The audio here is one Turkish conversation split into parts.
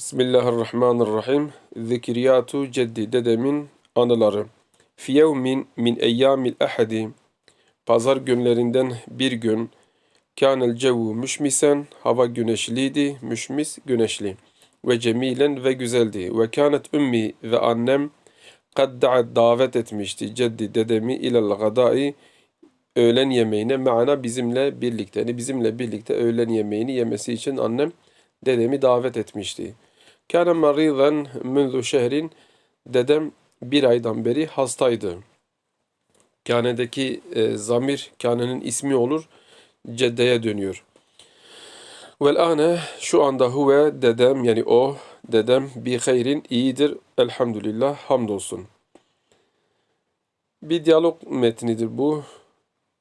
Bismillahirrahmanirrahim. Zikriyatu ceddi dedemin anıları. Fi yevmin min eyyamil ahadi. Pazar günlerinden bir gün. Kânel cevu müşmisen. Hava güneşliydi. Müşmis güneşli. Ve cemilen ve güzeldi. Ve kânet ümmi ve annem kad da'at davet etmişti ceddi dedemi ilel gadai öğlen yemeğine meana bizimle birlikte. Yani bizimle birlikte öğlen yemeğini yemesi için annem dedemi davet etmişti. Kâne maridan münzu şehrin dedem bir aydan beri hastaydı. Kâne'deki e, zamir Kâne'nin ismi olur. Cedde'ye dönüyor. Vel ane şu anda huve dedem yani o dedem bir hayrin iyidir elhamdülillah hamdolsun. Bir diyalog metnidir bu.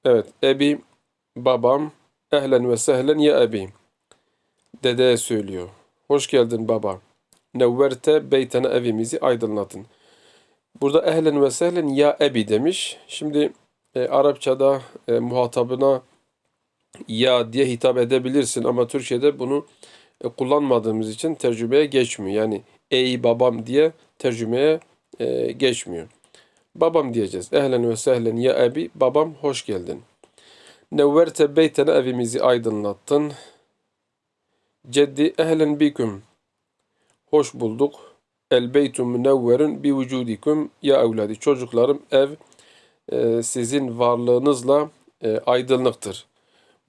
Evet ebi babam ehlen ve sehlen ya ebi. Dedeye söylüyor. Hoş geldin baba. Nevverte beytene evimizi aydınlatın. Burada ehlen ve sehlen ya ebi demiş. Şimdi e, Arapçada e, muhatabına ya diye hitap edebilirsin ama Türkçe'de bunu e, kullanmadığımız için tercümeye geçmiyor. Yani ey babam diye tercümeye e, geçmiyor. Babam diyeceğiz. Ehlen ve sehlen ya ebi. Babam hoş geldin. Nevverte beytene evimizi aydınlattın. Ceddi ehlen biküm. Hoş bulduk. El beytu münevverun bi vücudikum ya evladi. Çocuklarım ev e, sizin varlığınızla e, aydınlıktır.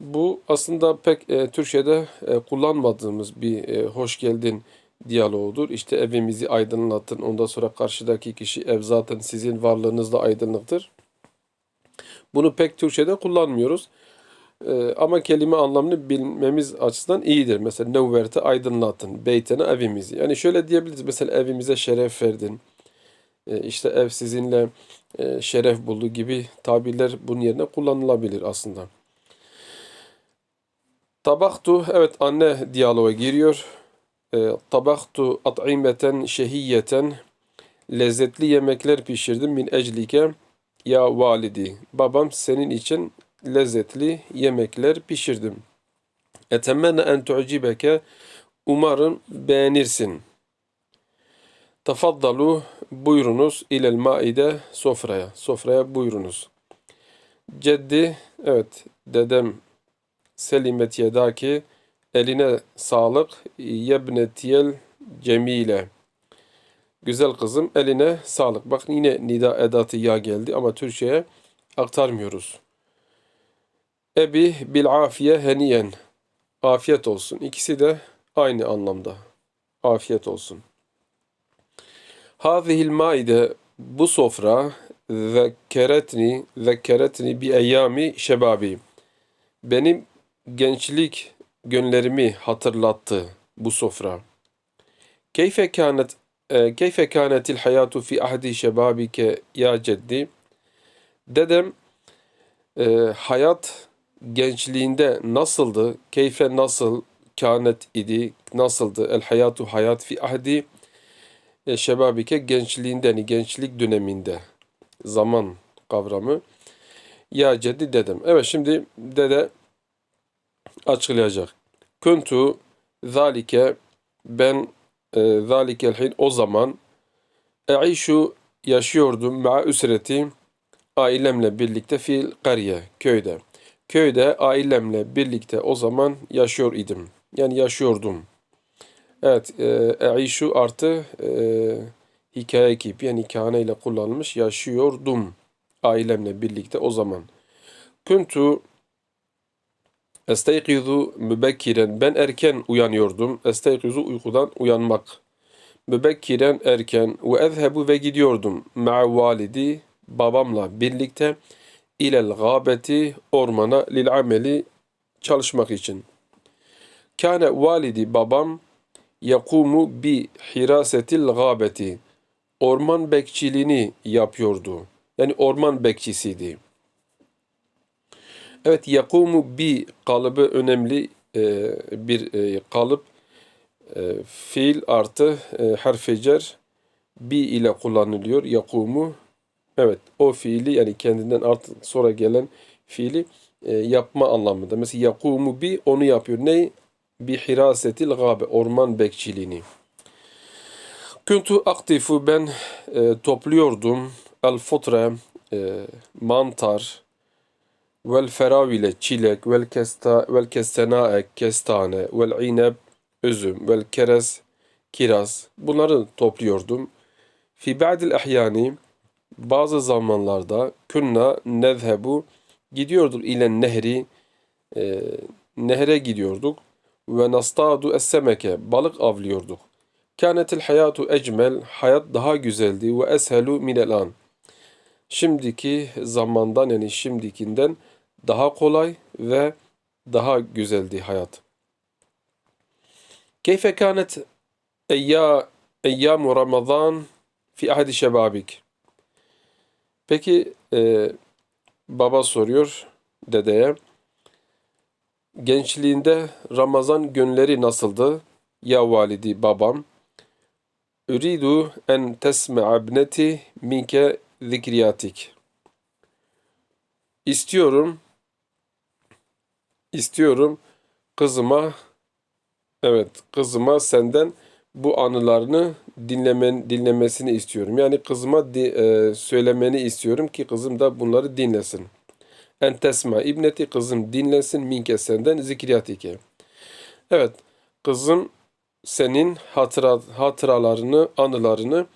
Bu aslında pek e, Türkçe'de e, kullanmadığımız bir e, hoş geldin diyaloğudur. İşte evimizi aydınlattın. Ondan sonra karşıdaki kişi ev zaten sizin varlığınızla aydınlıktır. Bunu pek Türkçe'de kullanmıyoruz. E, ama kelime anlamını bilmemiz açısından iyidir. Mesela nevverte aydınlattın. Beytene evimizi. Yani şöyle diyebiliriz. Mesela evimize şeref verdin. E, işte ev sizinle e, şeref buldu gibi tabirler bunun yerine kullanılabilir aslında. Tabaktu, evet anne diyaloğa giriyor. E, tabaktu at'imeten şehiyeten lezzetli yemekler pişirdim min eclike ya validi. Babam senin için lezzetli yemekler pişirdim. Etemenne en tu'cibeke umarım beğenirsin. Tafaddalu buyurunuz ilel maide sofraya. Sofraya buyurunuz. Ceddi evet dedem selimet yedaki eline sağlık yebnetiyel cemile. Güzel kızım eline sağlık. Bak yine nida edatı ya geldi ama Türkçe'ye aktarmıyoruz. Ebi bil afiye heniyen. Afiyet olsun. İkisi de aynı anlamda. Afiyet olsun. Hazihil maide bu sofra zekkeretni zekkeretni bi eyyami şebabi. Benim gençlik günlerimi hatırlattı bu sofra. Keyfe kânet e, keyfe kânetil hayatu fi ahdi şebabike ya ceddi. Dedem e, hayat gençliğinde nasıldı? Keyfe nasıl kânet idi? Nasıldı? El hayatu hayat fi ahdi e, şebabike gençliğinde yani gençlik döneminde zaman kavramı. Ya ceddi dedem. Evet şimdi dede açıklayacak. Kuntu zalike ben e, zalikel hin o zaman eişu yaşıyordum ma üsreti ailemle birlikte fil kariye köyde. Köyde ailemle birlikte o zaman yaşıyor idim. Yani yaşıyordum. Evet, eişu artı e, hikaye ekip yani kâne ile kullanılmış yaşıyordum ailemle birlikte o zaman. Kuntu Esteykizu mübekkiren. Ben erken uyanıyordum. Esteykizu uykudan uyanmak. Mübekkiren erken. Ve ezhebu ve gidiyordum. Ma'a validi. Babamla birlikte. İlel gâbeti. Ormana. Lil ameli. Çalışmak için. Kâne validi babam. Yakumu bi hirasetil gâbeti. Orman bekçiliğini yapıyordu. Yani orman bekçisiydi. Evet yakumu bi kalıbı önemli e, bir e, kalıp. E, fiil artı e, harf cer bi ile kullanılıyor. Yakumu evet o fiili yani kendinden artık sonra gelen fiili e, yapma anlamında. Mesela yakumu bi onu yapıyor. Ne? Bi hirasetil gabe orman bekçiliğini. Kuntu aktifu ben e, topluyordum el futre e, mantar vel feravile çilek vel kesta vel kestenae kestane vel ineb üzüm vel kerez kiraz bunları topluyordum. Fi ba'dil ahyani bazı zamanlarda kunna nezhebu gidiyorduk ile nehri e, nehre gidiyorduk ve nastadu es-semeke balık avlıyorduk. Kânetil hayatu ecmel hayat daha güzeldi ve eshelu minel an. Şimdiki zamandan yani şimdikinden daha kolay ve daha güzeldi hayat. Keyfe kânet eyya, eyyamu Ramazan fi ahdi şebabik. Peki e, baba soruyor dedeye. Gençliğinde Ramazan günleri nasıldı? Ya validi babam. Üridu en tesme'a ibneti minke zikriyatik. İstiyorum, istiyorum kızıma, evet kızıma senden bu anılarını dinlemen, dinlemesini istiyorum. Yani kızıma di, e, söylemeni istiyorum ki kızım da bunları dinlesin. En tesma ibneti kızım dinlesin minke senden zikriyatike. Evet kızım senin hatıra, hatıralarını, anılarını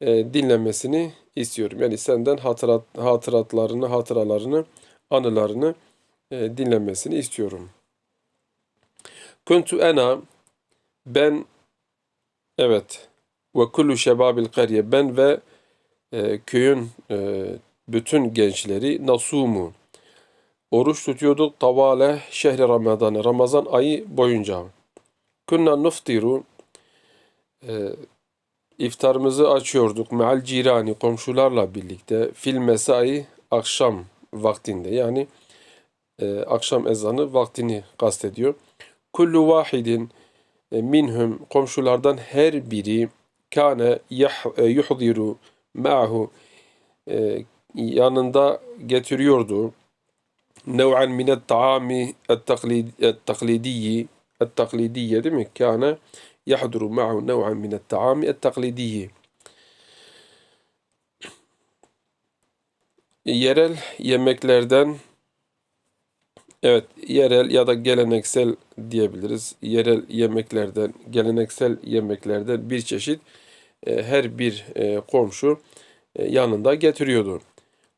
e, dinlemesini istiyorum. Yani senden hatırat, hatıratlarını, hatıralarını, anılarını e, dinlemesini istiyorum. Kuntu ena ben evet ve kullu şebabil kariye ben ve e, köyün e, bütün gençleri nasumu oruç tutuyorduk tavale şehri Ramazan Ramazan ayı boyunca. Kunna nuftiru e, iftarımızı açıyorduk meal cirani komşularla birlikte fil mesai akşam vaktinde yani e, akşam ezanı vaktini kastediyor. Kullu vahidin e, minhum komşulardan her biri kâne e, yuhdiru ma'hu e, yanında getiriyordu. Nev'an minet taami et-taklidiyyi et-taklidiyye değil mi? Kâne yahduru ma'hu nev'an minet taami et-taklidiyyi. Yerel yemeklerden Evet, yerel ya da geleneksel diyebiliriz. Yerel yemeklerden, geleneksel yemeklerden bir çeşit her bir e, komşu e, yanında getiriyordu.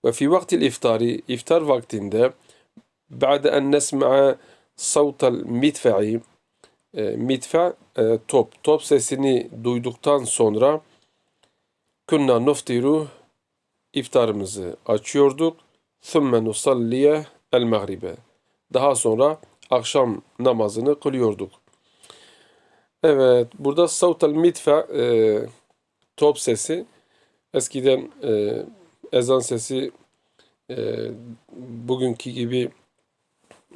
Ve fi vaktil iftari iftar vaktinde ba'de en nesma'a savtal mitfe'i e, mitfe e, top. Top sesini duyduktan sonra kunna nuftiru iftarımızı açıyorduk. Thumme nusalliye el mağribe. Daha sonra akşam namazını kılıyorduk. Evet, burada savtal mitfe e, top sesi eskiden e, ezan sesi e, bugünkü gibi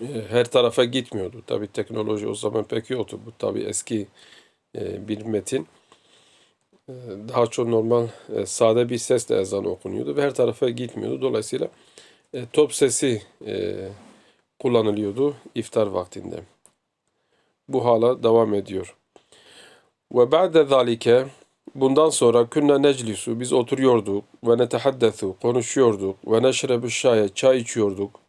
e, her tarafa gitmiyordu. Tabi teknoloji o zaman pek yoktu. Bu tabi eski e, bir metin. E, daha çok normal sade bir sesle ezan okunuyordu ve her tarafa gitmiyordu. Dolayısıyla top sesi kullanılıyordu iftar vaktinde. Bu hala devam ediyor. Ve ba'de zalike bundan sonra künne neclisu biz oturuyorduk ve netehaddesu konuşuyorduk ve neşrebu şaye çay içiyorduk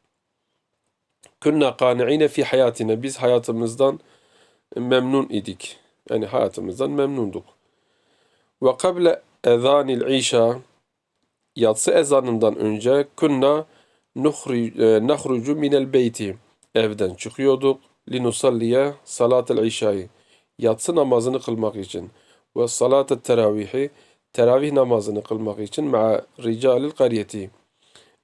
Kunna kani'ine fi hayatina. Biz hayatımızdan memnun idik. Yani hayatımızdan memnunduk. Ve kable ezanil işa yatsı ezanından önce kunna nahrucu minel beyti. Evden çıkıyorduk. Linusalliye salatel işayı. Yatsı namazını kılmak için. Ve salatet teravihi. Teravih namazını kılmak için ma'a ricalil kariyeti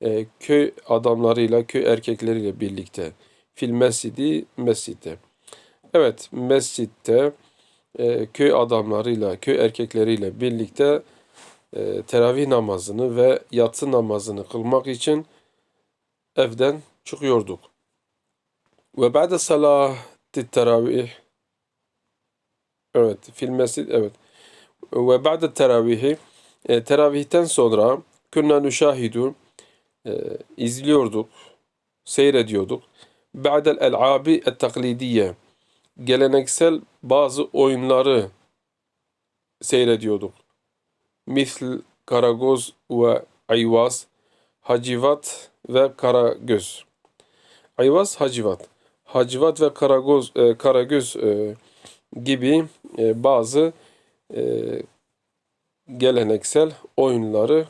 e, köy adamlarıyla, köy erkekleriyle birlikte fil mescidi mescitte. Evet, mescitte e, köy adamlarıyla, köy erkekleriyle birlikte e, teravih namazını ve yatsı namazını kılmak için evden çıkıyorduk. Ve ba'de salati teravih Evet, fil mescid evet. Ve ba'de teravihi e, teravihten sonra künna nüşahidu e, izliyorduk, seyrediyorduk. Ba'del el'abi et-taklidiye geleneksel bazı oyunları seyrediyorduk. misl karagoz ve ayvaz, hacivat ve karagöz. Ayvaz, hacivat. Hacivat ve karagoz, e, karagöz e, gibi e, bazı e, geleneksel oyunları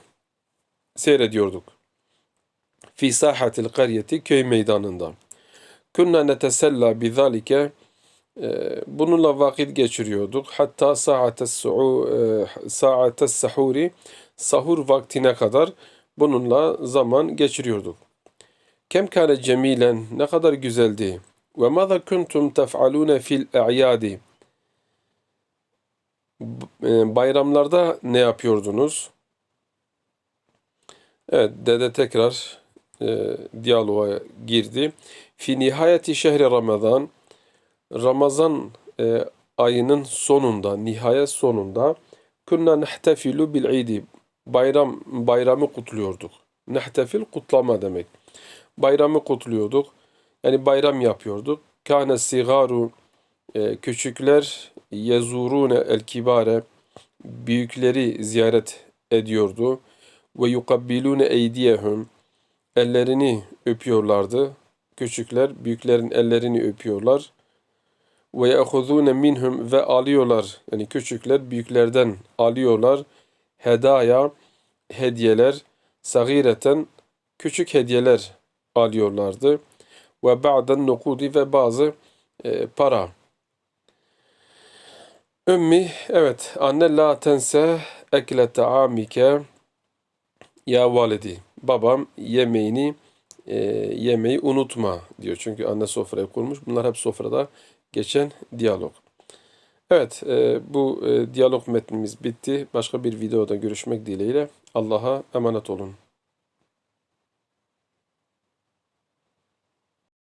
seyrediyorduk. Fi sahatil karyeti köy meydanında. Kunna netesella bizalike e, bununla vakit geçiriyorduk. Hatta saates su'u e, saates sahuri sahur vaktine kadar bununla zaman geçiriyorduk. Kem kâne cemilen ne kadar güzeldi. Ve maza kuntum tef'alune fil a'yadi e, bayramlarda ne yapıyordunuz? Evet, dede tekrar e, diyaloğa girdi. Fi nihayeti şehri Ramazan, Ramazan e, ayının sonunda, nihayet sonunda kunna nehtefilu bil idi. Bayram, bayramı kutluyorduk. Nehtefil kutlama demek. Bayramı kutluyorduk. Yani bayram yapıyorduk. Kâne sigaru e, küçükler yezurune el kibare büyükleri ziyaret ediyordu ve yukabbilune eydiyehum ellerini öpüyorlardı. Küçükler büyüklerin ellerini öpüyorlar. Ve yahuzune minhum ve alıyorlar. Yani küçükler büyüklerden alıyorlar. Hedaya hediyeler sagireten küçük hediyeler alıyorlardı. Ve ba'den nukudi ve bazı e, para. Ümmi, evet, anne la tense ekle taamike ya validi. Babam yemeğini e, yemeği unutma diyor. Çünkü anne sofraya kurmuş. Bunlar hep sofrada geçen diyalog. Evet, e, bu e, diyalog metnimiz bitti. Başka bir videoda görüşmek dileğiyle. Allah'a emanet olun.